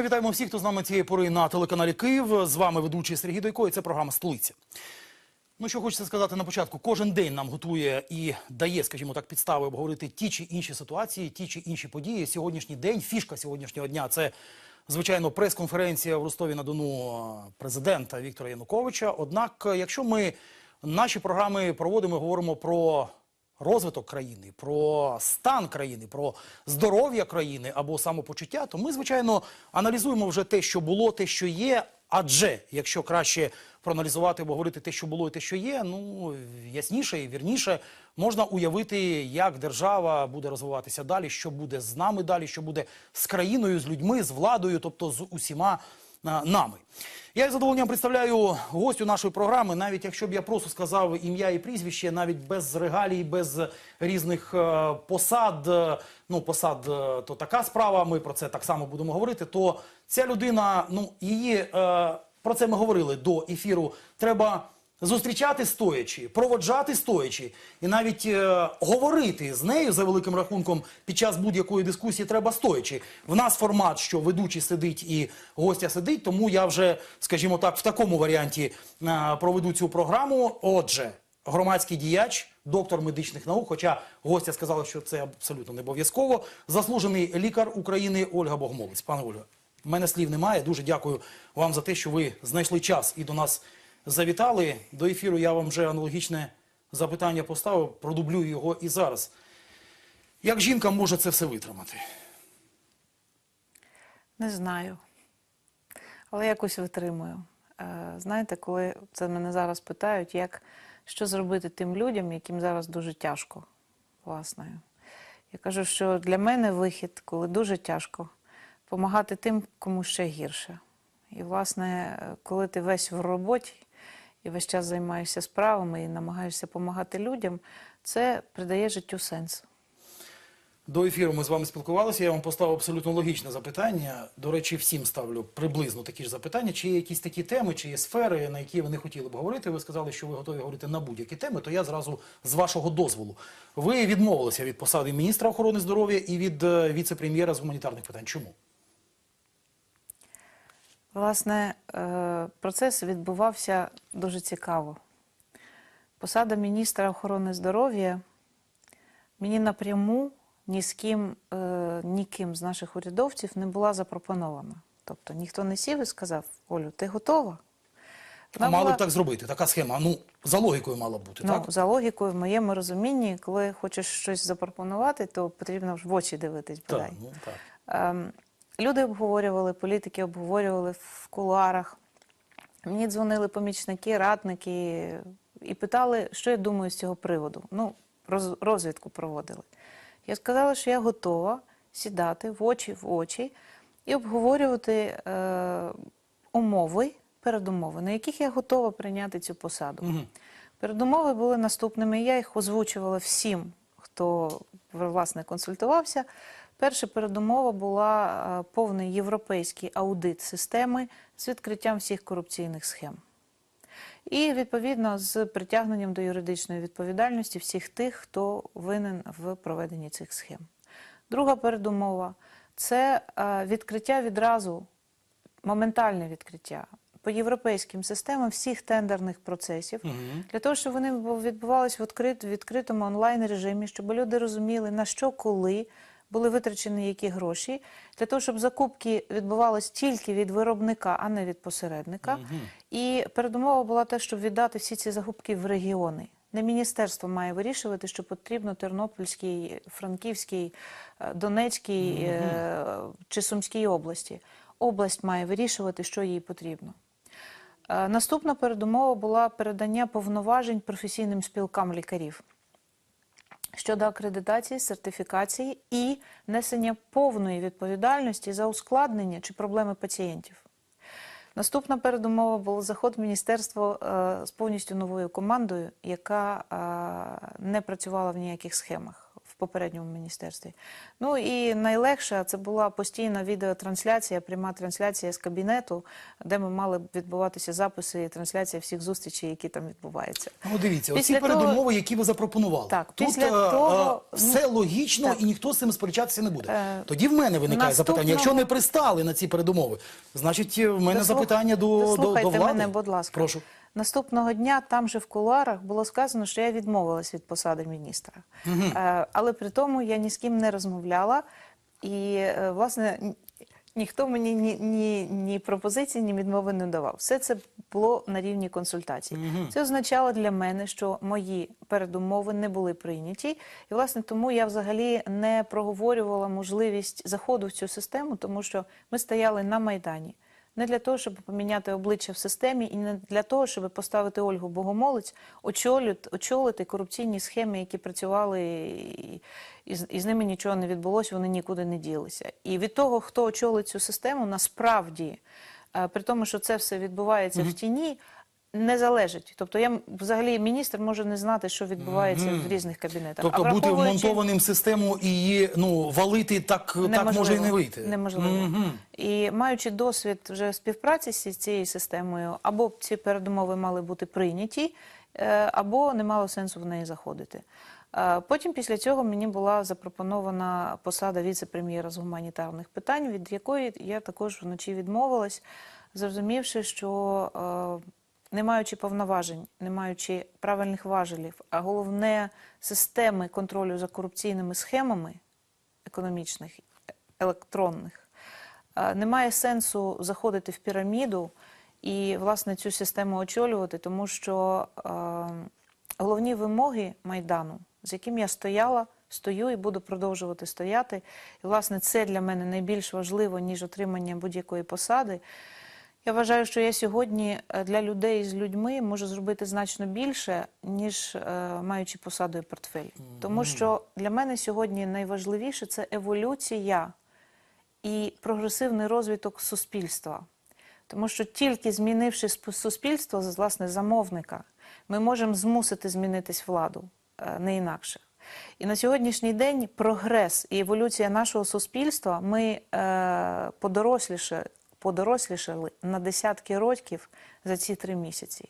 Ми вітаємо всіх, хто з нами цієї пори на телеканалі Київ. З вами ведучий Сергій Дойко, і це програма Столиця. Ну, що хочеться сказати на початку, кожен день нам готує і дає, скажімо так, підстави обговорити ті чи інші ситуації, ті чи інші події. Сьогоднішній день, фішка сьогоднішнього дня це, звичайно, прес-конференція в Ростові на Дону президента Віктора Януковича. Однак, якщо ми наші програми проводимо, говоримо про розвиток країни, про стан країни, про здоров'я країни або самопочуття, то ми, звичайно, аналізуємо вже те, що було, те, що є. Адже якщо краще проаналізувати, обговорити те, що було і те, що є, ну ясніше і вірніше можна уявити, як держава буде розвиватися далі, що буде з нами далі, що буде з країною, з людьми, з владою, тобто з усіма нами. Я із задоволенням представляю гостю нашої програми, навіть якщо б я просто сказав ім'я і прізвище, навіть без регалій, без різних е, посад. е, Ну, посад е, то така справа. Ми про це так само будемо говорити. То ця людина, ну її про це ми говорили до ефіру. Треба зустрічати стоячи, проводжати стоячи, і навіть е, говорити з нею за великим рахунком під час будь-якої дискусії треба стоячи. В нас формат, що ведучий сидить і гостя сидить, тому я вже, скажімо так, в такому варіанті е, проведу цю програму. Отже, громадський діяч, доктор медичних наук, хоча гостя сказала, що це абсолютно не обов'язково. Заслужений лікар України Ольга Богомолець. Пане Ольга, в мене слів немає. Дуже дякую вам за те, що ви знайшли час і до нас завітали. До ефіру я вам вже аналогічне запитання поставив, продублюю його і зараз. Як жінка може це все витримати? Не знаю. Але якось витримую. Е, Знаєте, коли це мене зараз питають, як, що зробити тим людям, яким зараз дуже тяжко, власне. Я кажу, що для мене вихід, коли дуже тяжко, допомагати тим, кому ще гірше. І, власне, е, коли ти весь в роботі і весь час займаєшся справами і намагаєшся допомагати людям, це придає життю сенс. До ефіру ми з вами спілкувалися. Я вам поставив абсолютно логічне запитання. До речі, всім ставлю приблизно такі ж запитання. Чи є якісь такі теми, чи є сфери, на які ви не хотіли б говорити? Ви сказали, що ви готові говорити на будь-які теми. То я зразу з вашого дозволу. Ви відмовилися від посади міністра охорони здоров'я і від е, віце-прем'єра з гуманітарних питань. Чому? Власне, е, процес відбувався дуже цікаво. Посада міністра охорони здоров'я мені напряму ні з ким, е, ніким з наших урядовців не була запропонована. Тобто ніхто не сів і сказав: Олю, ти готова? Вона Мали була- б так зробити. Така схема. Ну за логікою мала б бути, Ну, так? за логікою, в моєму розумінні, коли хочеш щось запропонувати, то потрібно в очі дивитись бодай. Так, ну, так. Люди обговорювали, політики обговорювали в кулуарах. Мені дзвонили помічники, радники і питали, що я думаю з цього приводу. Ну, розвідку проводили. Я сказала, що я готова сідати в очі в очі і обговорювати е, умови, передумови, на яких я готова прийняти цю посаду. Передумови були наступними. Я їх озвучувала всім, хто власне консультувався. Перша передумова була е, повний європейський аудит системи з відкриттям всіх корупційних схем. І відповідно з притягненням до юридичної відповідальності всіх тих, хто винен в проведенні цих схем. Друга передумова це е, відкриття відразу, моментальне відкриття по європейським системам всіх тендерних процесів, для того, щоб вони відбувалися в відкритому онлайн режимі, щоб люди розуміли, на що коли були витрачені які гроші, для того, щоб закупки відбувалися тільки від виробника, а не від посередника. І передумова була те, щоб віддати всі ці закупки в регіони. Не міністерство має вирішувати, що потрібно Тернопільській, Франківській, е, Донецькій е, чи Сумській області. Область має вирішувати, що їй потрібно. Е, Наступна передумова була передання повноважень професійним спілкам лікарів щодо акредитації, сертифікації і несення повної відповідальності за ускладнення чи проблеми пацієнтів. Наступна передумова була заход в міністерство е, з повністю новою командою, яка е, не працювала в ніяких схемах. Попередньому міністерстві. Ну і найлегше це була постійна відеотрансляція, пряма трансляція з кабінету, де ми мали відбуватися записи і трансляція всіх зустрічей, які там відбуваються. Ну, дивіться, оці того- передумови, які ви запропонували. Так, Тут після е, того- е, все логічно Так. і ніхто з цим сперечатися не буде. Е, Тоді в мене виникає наступного- запитання. Якщо не пристали на ці передумови, значить е, в мене Дослух- запитання до, до, до влади. мене, будь ласка. Прошу. Наступного дня там же в кулуарах було сказано, що я відмовилась від посади міністра. Е, але при тому я ні з ким не розмовляла. І, е, власне, ніхто мені ні, ні, ні пропозиції, ні відмови не давав. Все це було на рівні консультацій. Це означало для мене, що мої передумови не були прийняті. І, власне, тому я взагалі не проговорювала можливість заходу в цю систему, тому що ми стояли на Майдані. Не для того, щоб поміняти обличчя в системі, і не для того, щоб поставити Ольгу Богомолець, очолити, очолити корупційні схеми, які працювали, і, і, з- і з ними нічого не відбулося, вони нікуди не ділися. І від того, хто очолить цю систему, насправді, е, при тому, що це все відбувається в тіні, не залежить. Тобто, я взагалі міністр може не знати, що відбувається в різних кабінетах. Тобто А бути враховуючи- вмонтованим в систему і її ну, валити так, так може і не вийти. Неможливо. І маючи досвід вже співпраці з цією системою, або б ці передумови мали бути прийняті, е, або не мало сенсу в неї заходити. Е, Потім після цього мені була запропонована посада віце-прем'єра з гуманітарних питань, від якої я також вночі відмовилась, зрозумівши, що е, не маючи повноважень, не маючи правильних важелів, а головне системи контролю за корупційними схемами економічних, електронних, немає сенсу заходити в піраміду і, власне, цю систему очолювати, тому що головні вимоги Майдану, з яким я стояла, стою і буду продовжувати стояти. І, власне, це для мене найбільш важливо, ніж отримання будь-якої посади. Я вважаю, що я сьогодні е, для людей з людьми можу зробити значно більше, ніж е, маючи посаду і портфель. Тому що для мене сьогодні найважливіше це еволюція і прогресивний розвиток суспільства. Тому що тільки змінивши суспільство, власне, замовника, ми можемо змусити змінитись владу, е, не інакше. І на сьогоднішній день прогрес і еволюція нашого суспільства ми е, подоросліше, подорослішали на десятки років за ці три місяці.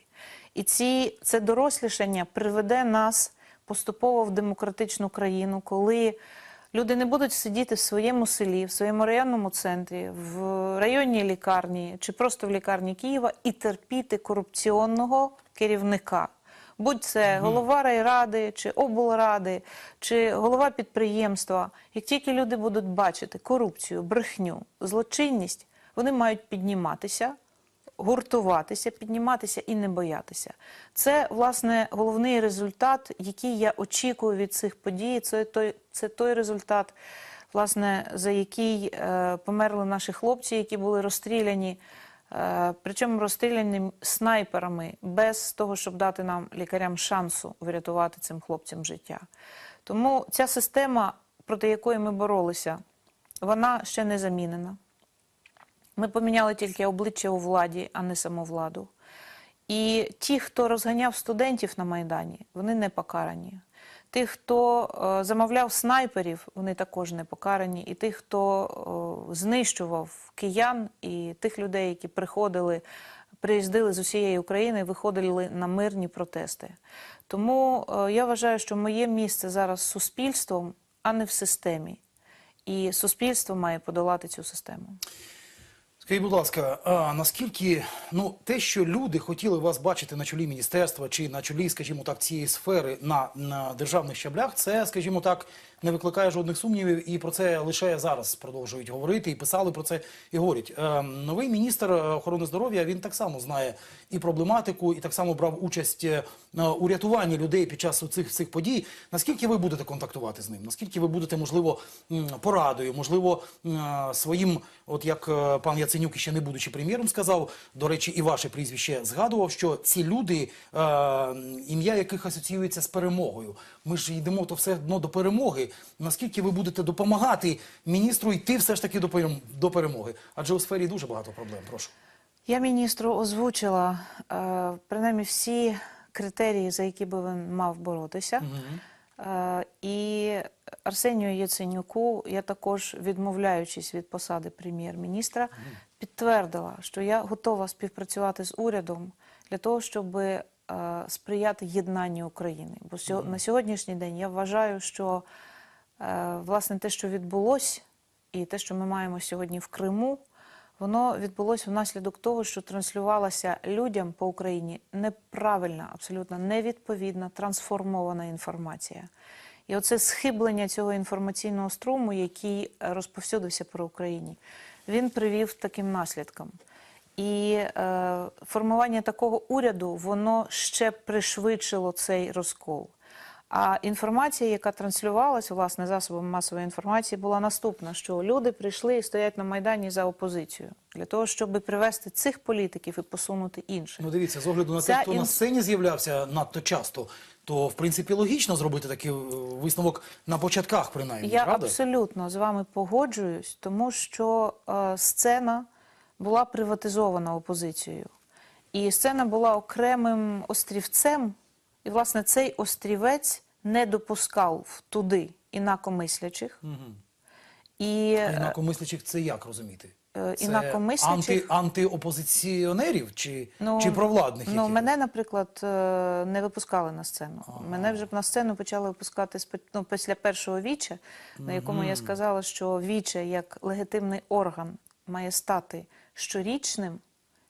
І ці, це дорослішання приведе нас поступово в демократичну країну, коли люди не будуть сидіти в своєму селі, в своєму районному центрі, в районній лікарні чи просто в лікарні Києва і терпіти корупційного керівника. Будь це голова райради, чи облради, чи голова підприємства. Як тільки люди будуть бачити корупцію, брехню, злочинність, вони мають підніматися, гуртуватися, підніматися і не боятися. Це, власне, головний результат, який я очікую від цих подій. Це той, це той результат, власне, за який е, померли наші хлопці, які були розстріляні. Е, Причому розстріляні снайперами без того, щоб дати нам лікарям шансу врятувати цим хлопцям життя. Тому ця система, проти якої ми боролися, вона ще не замінена. Ми поміняли тільки обличчя у владі, а не саму владу. І ті, хто розганяв студентів на Майдані, вони не покарані. Тих, хто е, замовляв снайперів, вони також не покарані. І тих, хто знищував киян, і тих людей, які приходили, приїздили з усієї України, виходили на мирні протести. Тому е, я вважаю, що моє місце зараз суспільством, а не в системі. І суспільство має подолати цю систему. Скажіть, будь ласка, а наскільки ну те, що люди хотіли вас бачити на чолі міністерства чи на чолі, скажімо так, цієї сфери на, на державних щаблях, це, скажімо так, не викликає жодних сумнівів, і про це лише зараз продовжують говорити і писали про це і говорять. Е, новий міністр охорони здоров'я він так само знає і проблематику, і так само брав участь е, у рятуванні людей під час цих цих подій. Наскільки ви будете контактувати з ним? Наскільки ви будете, можливо, порадою, можливо, своїм, от як е, пан Яценюк, ще не будучи прем'єром, сказав, до речі, і ваше прізвище згадував, що ці люди, е, ім'я яких асоціюється з перемогою. Ми ж йдемо то все одно до перемоги. Наскільки ви будете допомагати міністру йти все ж таки до до перемоги? Адже у сфері дуже багато проблем. Прошу. Я міністру озвучила е, принаймні всі критерії, за які би він мав боротися. Е, і Арсенію Яценюку, я також, відмовляючись від посади прем'єр-міністра, підтвердила, що я готова співпрацювати з урядом для того, щоб е, сприяти єднанню України. Бо сьо- на сьогоднішній день я вважаю, що власне те, що відбулось, і те, що ми маємо сьогодні в Криму, воно відбулося внаслідок того, що транслювалася людям по Україні неправильна, абсолютно невідповідна, трансформована інформація. І оце схиблення цього інформаційного струму, який е, розповсюдився по Україні, він привів таким наслідкам. І е, формування такого уряду воно ще пришвидшило цей розкол. А інформація, яка транслювалася власне засобами масової інформації, була наступна: що люди прийшли і стоять на майдані за опозицію для того, щоб привести цих політиків і посунути інших. Ну дивіться, з огляду на те, хто на сцені з'являвся надто часто, то в принципі логічно зробити такий е, висновок на початках, принаймні, Я правда? абсолютно з вами погоджуюсь, тому що е, сцена була приватизована опозицією. І сцена була окремим острівцем, і, власне, цей острівець не допускав туди інакомислячих. І, А е, інакомислячих це як розуміти? Е, Це інакомислячих- анти, антиопозиціонерів чи, чи провладних? Ну, яких? мене, наприклад, е, не випускали на сцену. Мене вже на сцену почали випускати ну, після першого віча, на якому я сказала, що віче як легітимний орган має стати щорічним,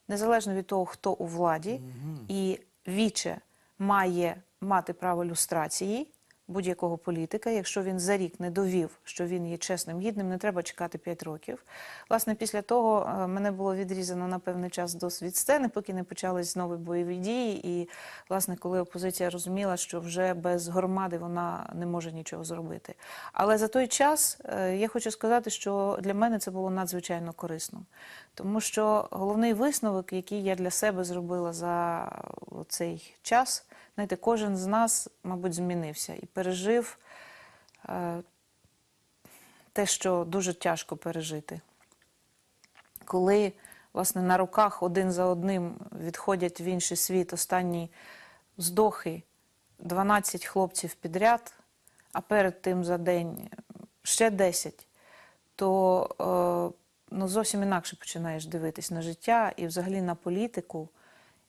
незалежно від того, хто у владі, і віче має мати право люстрації будь-якого політика. Якщо він за рік не довів, що він є чесним, гідним, не треба чекати 5 років. Власне, після того е, мене було відрізано на певний час досвід сцени, поки не почались знову бойові дії. І, власне, коли опозиція розуміла, що вже без громади вона не може нічого зробити. Але за той час е, я хочу сказати, що для мене це було надзвичайно корисно. Тому що головний висновок, який я для себе зробила за цей час, знаєте, кожен з нас, мабуть, змінився і пережив е, те, що дуже тяжко пережити. Коли, власне, на руках один за одним відходять в інший світ останні здохи 12 хлопців підряд, а перед тим за день ще 10, то е, ну, зовсім інакше починаєш дивитись на життя і взагалі на політику.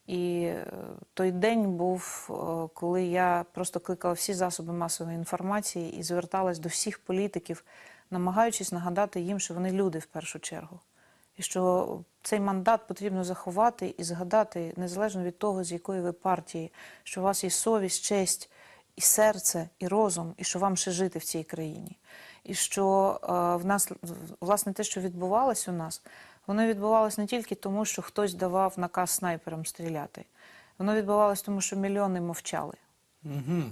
І е, той день був, е, коли я просто кликала всі засоби масової інформації і зверталась до всіх політиків, намагаючись нагадати їм, що вони люди в першу чергу. І що цей мандат потрібно заховати і згадати, незалежно від того, з якої ви партії, що у вас є совість, честь, і серце, і розум, і що вам ще жити в цій країні. І що е, в нас, власне, те, що відбувалось у нас, воно відбувалось не тільки тому, що хтось давав наказ снайперам стріляти. Воно відбувалось тому, що мільйони мовчали. Угу.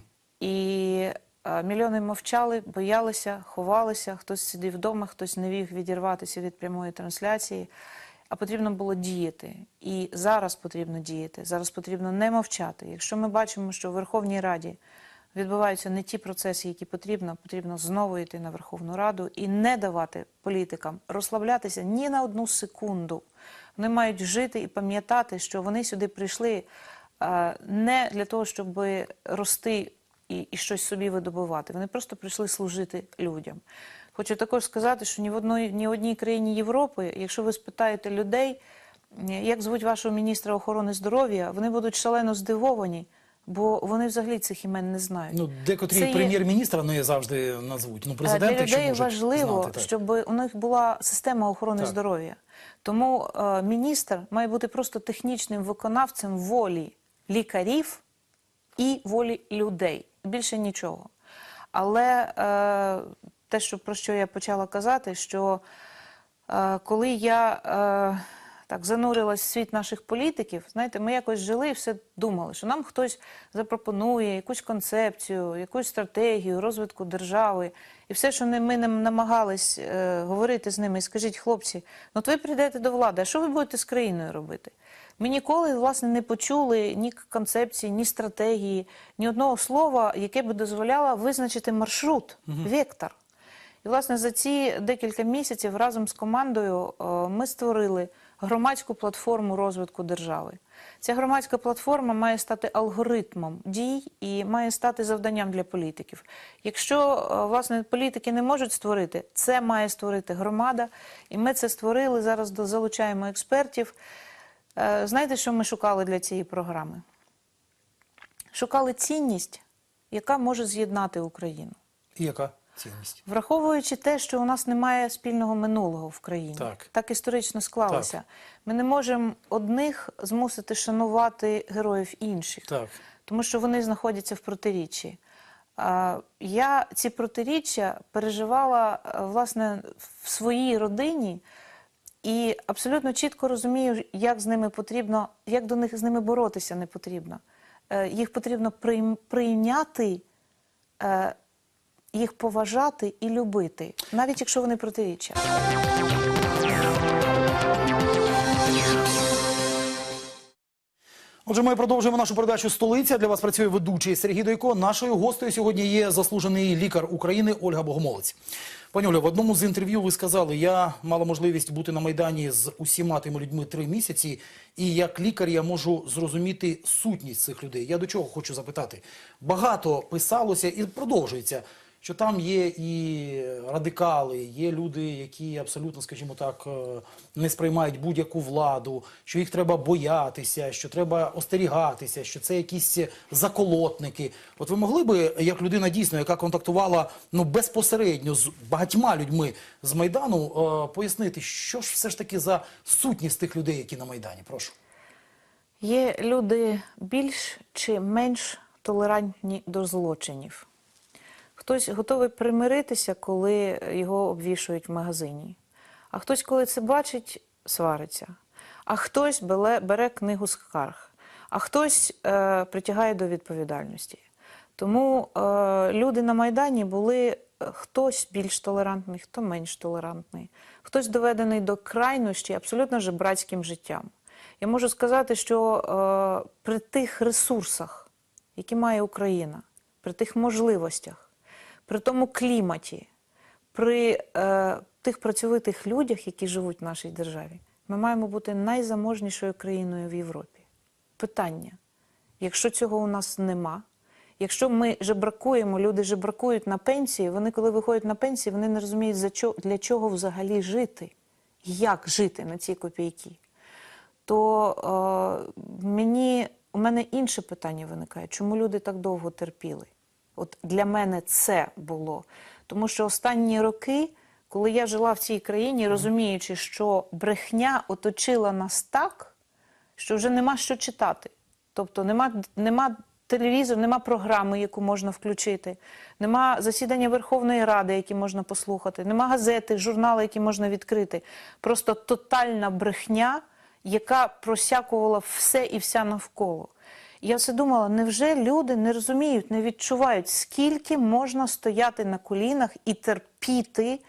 І е, мільйони мовчали, боялися, ховалися, хтось сидів вдома, хтось не міг відірватися від прямої трансляції. А потрібно було діяти. І зараз потрібно діяти. Зараз потрібно не мовчати. Якщо ми бачимо, що в Верховній Раді відбуваються не ті процеси, які потрібно, потрібно знову йти на Верховну Раду і не давати політикам розслаблятися ні на одну секунду. Вони мають жити і пам'ятати, що вони сюди прийшли е, не для того, щоб рости і, і щось собі видобувати. Вони просто прийшли служити людям. Хочу також сказати, що ні в одної ні в одній країні Європи, якщо ви спитаєте людей, як звуть вашого міністра охорони здоров'я, вони будуть шалено здивовані, бо вони взагалі цих імен не знають. Ну, декотрі є- прем'єр-міністра не завжди назвуть. Ну, Е, президент, Для людей може важливо, знати, щоб у них була система охорони Так. здоров'я. Тому е, міністр має бути просто технічним виконавцем волі лікарів і волі людей. Більше нічого. Але е, те, що, про що я почала казати, що е, коли я е, так занурилась в світ наших політиків, знаєте, ми якось жили і все думали, що нам хтось запропонує якусь концепцію, якусь стратегію розвитку держави. І все, що ми нам намагались е, говорити з ними, і скажіть, хлопці, ну от ви прийдете до влади, а що ви будете з країною робити? Ми ніколи власне не почули ні концепції, ні стратегії, ні одного слова, яке би дозволяло визначити маршрут, вектор. І, власне, за ці декілька місяців разом з командою е, ми створили громадську платформу розвитку держави. Ця громадська платформа має стати алгоритмом дій і має стати завданням для політиків. Якщо е, власне політики не можуть створити, це має створити громада, і ми це створили. Зараз залучаємо експертів. Е, Знаєте, що ми шукали для цієї програми? Шукали цінність, яка може з'єднати Україну. Яка цінність? Враховуючи те, що у нас немає спільного минулого в країні, Так. історично склалося. Ми не можемо одних змусити шанувати героїв інших, Так. тому що вони знаходяться в протиріччі. Я ці протиріччя переживала е, власне в своїй родині і абсолютно чітко розумію, як з ними потрібно, як до них з ними боротися не потрібно. Е, Їх потрібно прийняти, е, їх поважати і любити, навіть якщо вони протиріччя. Отже, ми продовжуємо нашу передачу Столиця. Для вас працює ведучий Сергій Дойко. Нашою гостею сьогодні є заслужений лікар України Ольга Богомолець. Пані Оля, в одному з інтерв'ю ви сказали, я мала можливість бути на майдані з усіма тими людьми три місяці, і як лікар я можу зрозуміти сутність цих людей. Я до чого хочу запитати? Багато писалося і продовжується. Що там є і радикали, є люди, які абсолютно, скажімо так, е, не сприймають будь-яку владу, що їх треба боятися, що треба остерігатися, що це якісь заколотники. От ви могли би, як людина дійсно, яка контактувала ну безпосередньо з багатьма людьми з майдану, е, пояснити, що ж все ж таки за сутність тих людей, які на майдані? Прошу. Є люди більш чи менш толерантні до злочинів. Хтось готовий примиритися, коли його обвішують в магазині. А хтось, коли це бачить, свариться. А хтось бере, бере книгу скарг, а хтось е, притягає до відповідальності. Тому е, люди на Майдані були е, хтось більш толерантний, хто менш толерантний, хтось доведений до крайності абсолютно жебрацьким життям. Я можу сказати, що е, при тих ресурсах, які має Україна, при тих можливостях, при тому кліматі, при е, тих працьовитих людях, які живуть в нашій державі, ми маємо бути найзаможнішою країною в Європі. Питання: якщо цього у нас нема, якщо ми жебракуємо, люди жебракують на пенсії, вони, коли виходять на пенсії, вони не розуміють, для чого взагалі жити, як жити на ці копійки то е, мені, у мене інше питання виникає. Чому люди так довго терпіли? От для мене це було. Тому що останні роки, коли я жила в цій країні, розуміючи, що брехня оточила нас так, що вже нема що читати. Тобто нема, нема телевізору, нема програми, яку можна включити, нема засідання Верховної Ради, які можна послухати, нема газети, журнали, які можна відкрити. Просто тотальна брехня, яка просякувала все і вся навколо. Я все думала, невже люди не розуміють, не відчувають, скільки можна стояти на колінах і терпіти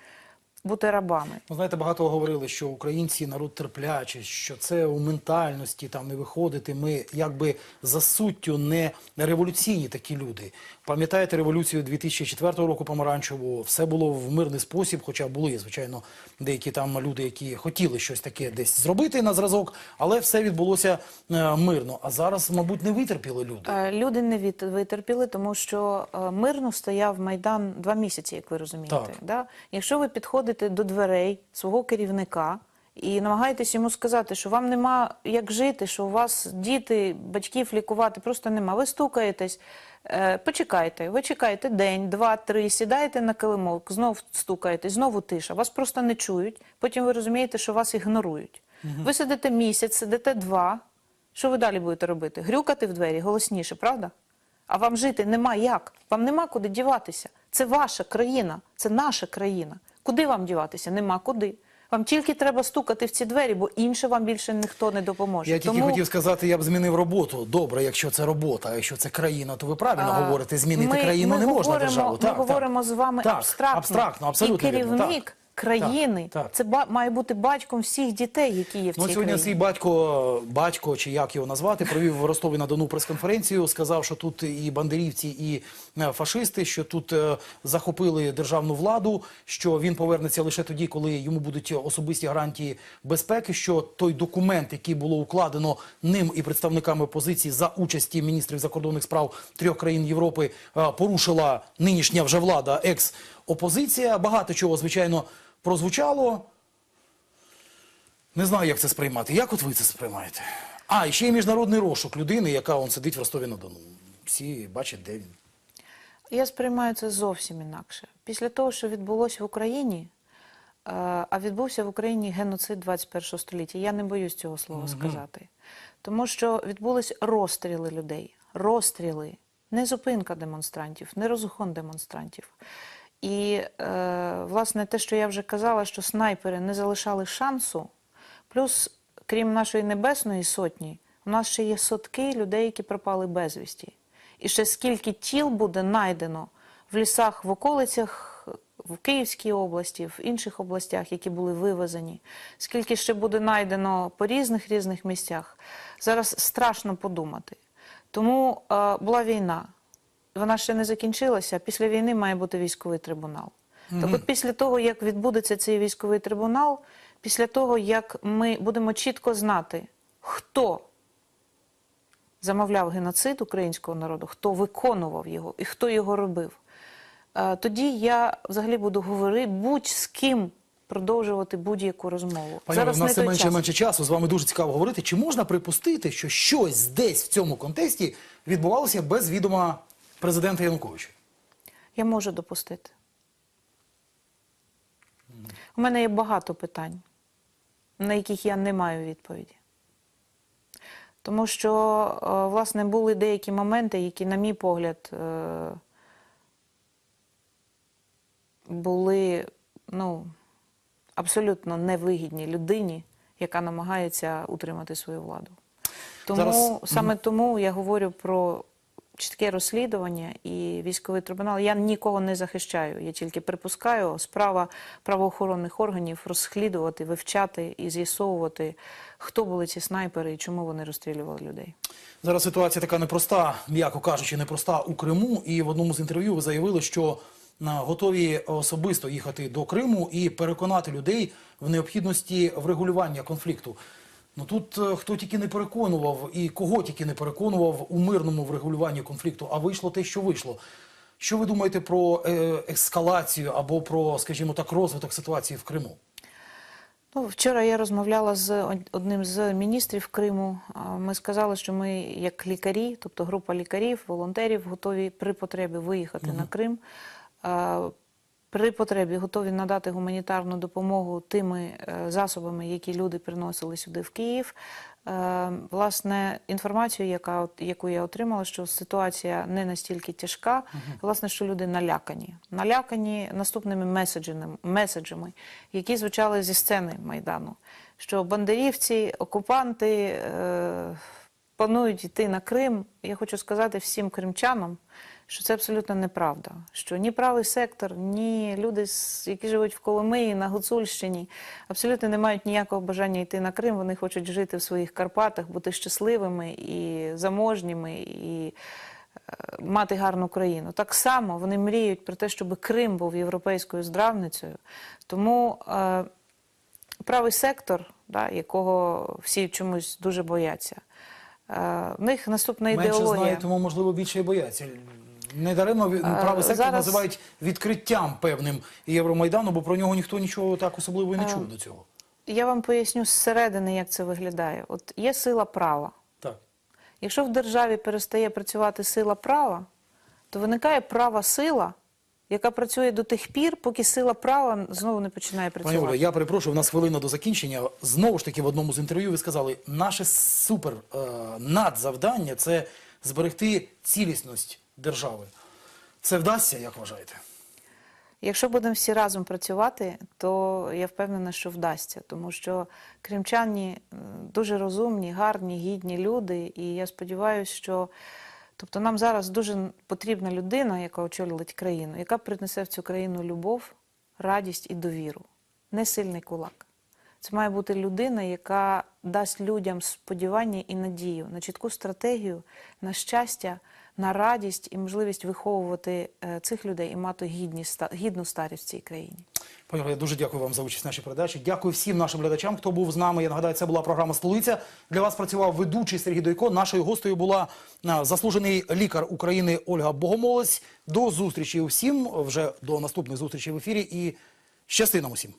бути рабами. Ну, знаєте, багато говорили, що українці народ терплячий, що це у ментальності там не виходити. Ми якби за суттю не революційні такі люди. Пам'ятаєте революцію 2004 року помаранчеву? Все було в мирний спосіб, хоча були, звичайно, деякі там люди, які хотіли щось таке десь зробити на зразок, але все відбулося е, мирно. А зараз, мабуть, не витерпіли люди. Е, Люди не від- витерпіли, тому що е, мирно стояв Майдан два місяці, як ви розумієте. Так. Да? Якщо ви підходите до дверей свого керівника і намагаєтесь йому сказати, що вам нема як жити, що у вас діти, батьків лікувати просто нема. Ви стукаєтесь, е, почекайте, ви чекаєте день, два, три, сідаєте на килимок, знов стукаєтесь, знову тиша. Вас просто не чують. Потім ви розумієте, що вас ігнорують. Ви сидите місяць, сидите два. Що ви далі будете робити? Грюкати в двері голосніше, правда? А вам жити нема як. Вам нема куди діватися. Це ваша країна, це наша країна. Куди вам діватися? Нема куди. Вам тільки треба стукати в ці двері, бо інше вам більше ніхто не допоможе. Я тільки хотів сказати, я б змінив роботу. Добре, якщо це робота, а якщо це країна, то ви правильно А, говорите. Змінити ми- країну ми не можна державу. Ми Так, говоримо так. з вами так, абстрактно. абстрактно, абсолютно І вірно, керівник так. Країни. так. Це ба- має бути батьком всіх дітей, які є в Ну, сьогодні країні. свій батько, батько, чи як його назвати, провів в Ростові на Дону прес-конференцію. Сказав, що тут і бандерівці, і е, фашисти, що тут е, захопили державну владу, що він повернеться лише тоді, коли йому будуть особисті гарантії безпеки. Що той документ, який було укладено ним і представниками опозиції за участі міністрів закордонних справ трьох країн Європи, е, порушила нинішня вже влада, екс-опозиція. Багато чого, звичайно, прозвучало. Не знаю, як це сприймати. Як от ви це сприймаєте? А, і ще є міжнародний розшук людини, яка он сидить в Ростові на Дону. Всі бачать, де він. Я сприймаю це зовсім інакше. Після того, що відбулося в Україні, е, а відбувся в Україні геноцид 21 століття. Я не боюсь цього слова сказати. Тому що відбулись розстріли людей. Розстріли. Не зупинка демонстрантів, не розгон демонстрантів. І, е, власне, те, що я вже казала, що снайпери не залишали шансу, плюс, крім нашої небесної сотні, у нас ще є сотки людей, які пропали безвісті. І ще скільки тіл буде знайдено в лісах в околицях в Київській області, в інших областях, які були вивезені, скільки ще буде знайдено по різних різних місцях. Зараз страшно подумати. Тому е, була війна. Вона ще не закінчилася. Після війни має бути військовий трибунал. Так от після того, як відбудеться цей військовий трибунал, після того, як ми будемо чітко знати, хто замовляв геноцид українського народу, хто виконував його і хто його робив, е, тоді я взагалі буду говорити будь з ким продовжувати будь-яку розмову. Пані, Зараз у нас не все менше і менше часу. З вами дуже цікаво говорити. Чи можна припустити, що щось десь в цьому контексті відбувалося без відома президента Януковича? Я можу допустити. У мене є багато питань, на яких я не маю відповіді. Тому що, е, власне, були деякі моменти, які, на мій погляд, е, були ну, абсолютно невигідні людині, яка намагається утримати свою владу. Тому Зараз- саме тому я говорю про чітке розслідування і військовий трибунал. Я нікого не захищаю, я тільки припускаю справа правоохоронних органів розслідувати, вивчати і з'ясовувати, хто були ці снайпери і чому вони розстрілювали людей. Зараз ситуація така непроста, м'яко кажучи, непроста у Криму. І в одному з інтерв'ю ви заявили, що готові особисто їхати до Криму і переконати людей в необхідності врегулювання конфлікту. Ну тут е, хто тільки не переконував і кого тільки не переконував у мирному врегулюванні конфлікту, а вийшло те, що вийшло. Що ви думаєте про е, ескалацію або про, скажімо так, розвиток ситуації в Криму? Ну, вчора я розмовляла з одним з міністрів Криму. Ми сказали, що ми, як лікарі, тобто група лікарів, волонтерів, готові при потребі виїхати на Крим. При потребі готові надати гуманітарну допомогу тими е, засобами, які люди приносили сюди в Київ. Е, Власне, інформацію, яка, яку я отримала, що ситуація не настільки тяжка, власне, що люди налякані. Налякані наступними меседжами, меседжами які звучали зі сцени Майдану, що бандерівці, окупанти е, планують йти на Крим. Я хочу сказати всім кримчанам, що це абсолютно неправда. Що ні правий сектор, ні люди, які живуть в Коломиї, на Гуцульщині, абсолютно не мають ніякого бажання йти на Крим. Вони хочуть жити в своїх Карпатах, бути щасливими і заможніми, і е, мати гарну країну. Так само вони мріють про те, щоб Крим був європейською здравницею. Тому е, правий сектор, да, якого всі чомусь дуже бояться. е, В них наступна Менше ідеологія. знають, тому можливо більше і бояться. Недаремно від- Е, правий сектор зараз- називають відкриттям певним Євромайдану, бо про нього ніхто нічого так особливо і не чув до цього. Я вам поясню зсередини, як це виглядає. От є сила права. Так. Якщо в державі перестає працювати сила права, то виникає права сила, яка працює до тих пір, поки сила права знову не починає Пані працювати. Оля, я перепрошую, в нас хвилина до закінчення. Знову ж таки, в одному з інтерв'ю ви сказали, наше супер е, надзавдання це зберегти цілісність держави. Це вдасться, як вважаєте? Якщо будемо всі разом працювати, то я впевнена, що вдасться, тому що кримчані дуже розумні, гарні, гідні люди, і я сподіваюся, що тобто нам зараз дуже потрібна людина, яка очолить країну, яка принесе в цю країну любов, радість і довіру. не сильний кулак. Це має бути людина, яка дасть людям сподівання і надію на чітку стратегію, на щастя, на радість і можливість виховувати е, цих людей і мати гідні, гідну старість в цій країні. Пані я дуже дякую вам за участь в нашій передачі. Дякую всім нашим глядачам, хто був з нами. Я нагадаю, це була програма Столиця. Для вас працював ведучий Сергій Дойко. Нашою гостею була а, заслужений лікар України Ольга Богомолець. До зустрічі усім. Вже до наступних зустрічей в ефірі і щасти нам усім.